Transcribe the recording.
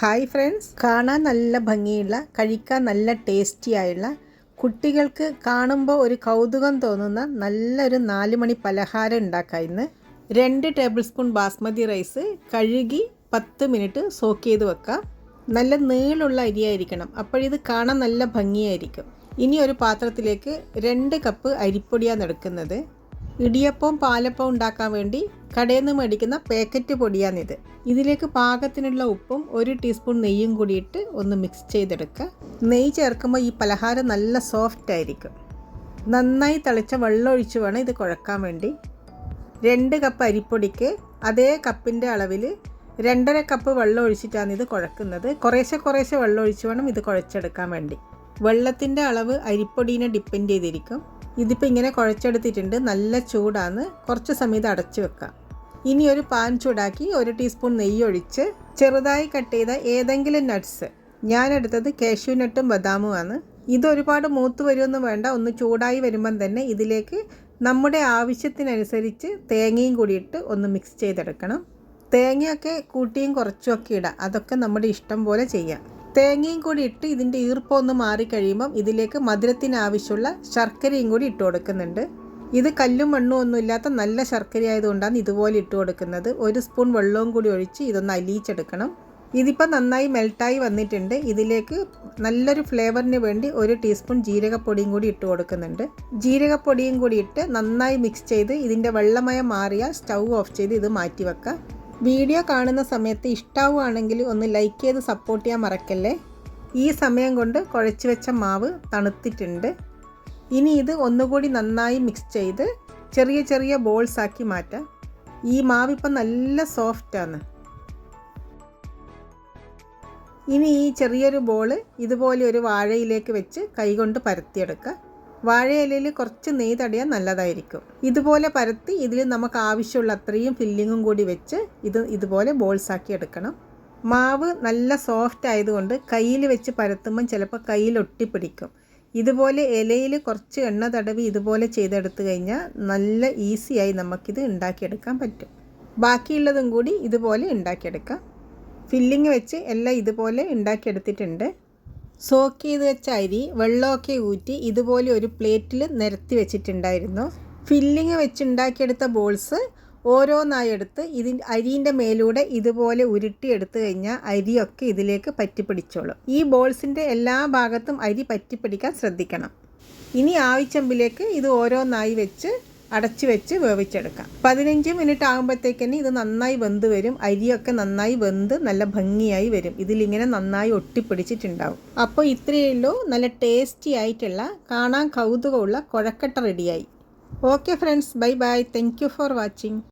Hi friends കാണാൻ നല്ല ഭംഗിയുള്ള കഴിക്കാൻ നല്ല ടേസ്റ്റി ആയുള്ള കുട്ടികൾക്ക് കാണുമ്പോൾ ഒരു കൗതുകം തോന്നുന്ന നല്ലൊരു നാല് മണി പലഹാരം ഉണ്ടാക്കാം ഇന്ന്. രണ്ട് ടേബിൾ സ്പൂൺ ബാസ്മതി റൈസ് കഴുകി പത്ത് മിനിറ്റ് സോക്ക് ചെയ്ത് വെക്കാം. നല്ല നീളുള്ള അരിയായിരിക്കണം. അപ്പോഴിത് കാണാൻ നല്ല ഭംഗിയായിരിക്കും. ഇനി ഒരു പാത്രത്തിലേക്ക് രണ്ട് കപ്പ് അരിപ്പൊടിയാണ് എടുക്കുന്നത്. ഇടിയപ്പവും പാലപ്പവും ഉണ്ടാക്കാൻ വേണ്ടി കടയിൽ നിന്ന് മേടിക്കുന്ന പാക്കറ്റ് പൊടിയാണിത്. ഇതിലേക്ക് പാകത്തിനുള്ള ഉപ്പും ഒരു ടീസ്പൂൺ നെയ്യും കൂടിയിട്ട് ഒന്ന് മിക്സ് ചെയ്തെടുക്കുക. നെയ്യ് ചേർക്കുമ്പോൾ ഈ പലഹാരം നല്ല സോഫ്റ്റ് ആയിരിക്കും. നന്നായി തിളച്ച വെള്ളം ഒഴിച്ച് വേണം ഇത് കുഴക്കാൻ വേണ്ടി. രണ്ട് കപ്പ് അരിപ്പൊടിക്ക് അതേ കപ്പിന്റെ അളവിൽ രണ്ടര കപ്പ് വെള്ളം ഒഴിച്ചിട്ടാണ് ഇത് കുഴക്കുന്നത്. കുറേശ്ശെ കുറേശ്ശെ വെള്ളം ഒഴിച്ച് വേണം ഇത് കുഴച്ചെടുക്കാൻ വേണ്ടി. വെള്ളത്തിന്റെ അളവ് അരിപ്പൊടീനെ ഡിപ്പെൻഡ് ചെയ്തിരിക്കും. ഇതിപ്പോൾ ഇങ്ങനെ കുഴച്ചെടുത്തിട്ടുണ്ട്. നല്ല ചൂടാണ്. കുറച്ച് സമയം ഇത് അടച്ചു വെക്കാം ഇനി ഒരു പാൻ ചൂടാക്കി ഒരു ടീസ്പൂൺ നെയ്യൊഴിച്ച് ചെറുതായി കട്ട് ചെയ്ത ഏതെങ്കിലും നട്ട്സ്. ഞാനെടുത്തത് കാഷ്യൂ നട്ടും ബദാമുമാണ് ഇത് ഒരുപാട് മൂത്ത് വരുമെന്ന് വേണ്ട. ഒന്ന് ചൂടായി വരുമ്പം തന്നെ ഇതിലേക്ക് നമ്മുടെ ആവശ്യത്തിനനുസരിച്ച് തേങ്ങയും കൂടിയിട്ട് ഒന്ന് മിക്സ് ചെയ്തെടുക്കണം. തേങ്ങയൊക്കെ കൂട്ടിയും കുറച്ചുമൊക്കെ ഇടാം. അതൊക്കെ നമ്മുടെ ഇഷ്ടം പോലെ ചെയ്യാം. തേങ്ങയും കൂടി ഇട്ട് ഇതിന്റെ ഈർപ്പം ഒന്ന് മാറിക്കഴിയുമ്പം ഇതിലേക്ക് മധുരത്തിന് ആവശ്യമുള്ള ശർക്കരയും കൂടി ഇട്ട് കൊടുക്കുന്നുണ്ട്. ഇത് കല്ലും മണ്ണും ഒന്നും ഇല്ലാത്ത നല്ല ശർക്കര ആയതുകൊണ്ടാണ് ഇതുപോലെ ഇട്ട് കൊടുക്കുന്നത്. ഒരു സ്പൂൺ വെള്ളവും കൂടി ഒഴിച്ച് ഇതൊന്ന് അലിയിച്ചെടുക്കണം. ഇതിപ്പോൾ നന്നായി മെൽട്ടായി വന്നിട്ടുണ്ട്. ഇതിലേക്ക് നല്ലൊരു ഫ്ലേവറിന് വേണ്ടി ഒരു ടീസ്പൂൺ ജീരകപ്പൊടിയും കൂടി ഇട്ട് കൊടുക്കുന്നുണ്ട്. ജീരകപ്പൊടിയും കൂടി ഇട്ട് നന്നായി മിക്സ് ചെയ്ത് ഇതിന്റെ വെള്ളമയം മാറിയാൽ സ്റ്റൗ ഓഫ് ചെയ്ത് ഇത് മാറ്റി വെക്കുക വീഡിയോ കാണുന്ന സമയത്ത് ഇഷ്ടാവുകയാണെങ്കിൽ ഒന്ന് ലൈക്ക് ചെയ്ത് സപ്പോർട്ട് ചെയ്യാൻ മറക്കല്ലേ? ഈ സമയം കൊണ്ട് കുഴച്ച് വെച്ച മാവ് തണുത്തിട്ടുണ്ട്. ഇനി ഇത് ഒന്നുകൂടി നന്നായി മിക്സ് ചെയ്ത് ചെറിയ ചെറിയ ബോൾസ് ആക്കി മാറ്റാം. ഈ മാവിപ്പം നല്ല സോഫ്റ്റാണ് ഇനി ഈ ചെറിയൊരു ബോൾ ഇതുപോലെ ഒരു വാഴയിലേക്ക് വെച്ച് കൈകൊണ്ട് പരത്തിയെടുക്കുക വാഴയിലയിൽ കുറച്ച് നെയ് തടയാൻ നല്ലതായിരിക്കും. ഇതുപോലെ പരത്തി ഇതിൽ നമുക്ക് ആവശ്യമുള്ള അത്രയും ഫില്ലിങ്ങും കൂടി വെച്ച് ഇത് ഇതുപോലെ ബോൾസ് ആക്കി എടുക്കണം. മാവ് നല്ല സോഫ്റ്റ് ആയതുകൊണ്ട് കയ്യിൽ വെച്ച് പരത്തുമ്പം ചിലപ്പോൾ കയ്യിൽ ഒട്ടിപ്പിടിക്കും. ഇതുപോലെ ഇലയിൽ കുറച്ച് എണ്ണ തടവി ഇതുപോലെ ചെയ്തെടുത്തു കഴിഞ്ഞാൽ നല്ല ഈസിയായി നമുക്കിത് ഉണ്ടാക്കിയെടുക്കാൻ പറ്റും. ബാക്കിയുള്ളതും കൂടി ഇതുപോലെ ഉണ്ടാക്കിയെടുക്കാം. ഫില്ലിങ് വെച്ച് എല്ലാം ഇതുപോലെ ഉണ്ടാക്കിയെടുത്തിട്ടുണ്ട്. സോക്ക് ചെയ്ത് വെച്ച അരി വെള്ളമൊക്കെ ഊറ്റി ഇതുപോലെ ഒരു പ്ലേറ്റിൽ നിരത്തി വെച്ചിട്ടുണ്ടായിരുന്നു. ഫില്ലിങ് വെച്ചുണ്ടാക്കിയെടുത്ത ബോൾസ് ഓരോന്നായി എടുത്ത് ഇതി അരിന്റെ മേലൂടെ ഇതുപോലെ ഉരുട്ടി എടുത്തു കഴിഞ്ഞാൽ അരിയൊക്കെ ഇതിലേക്ക് പറ്റിപ്പിടിച്ചോളും. ഈ ബോൾസിന്റെ എല്ലാ ഭാഗത്തും അരി പറ്റിപ്പിടിക്കാൻ ശ്രദ്ധിക്കണം. ഇനി ആവിച്ചമ്പിലേക്ക് ഇത് ഓരോന്നായി വെച്ച് അടച്ചു വെച്ച് വേവിച്ചെടുക്കാം. പതിനഞ്ച് മിനിറ്റ് ആകുമ്പോഴത്തേക്കന്നെ ഇത് നന്നായി വെന്ത് വരും. അരിയൊക്കെ നന്നായി വെന്ത് നല്ല ഭംഗിയായി വരും. ഇതിലിങ്ങനെ നന്നായി ഒട്ടിപ്പിടിച്ചിട്ടുണ്ടാവും. അപ്പോൾ ഇത്രയേ ഉള്ളൂ. നല്ല ടേസ്റ്റി ആയിട്ടുള്ള കാണാൻ കൗതുകമുള്ള കുഴക്കട്ട റെഡിയായി. Okay friends. Bye bye. Thank for watching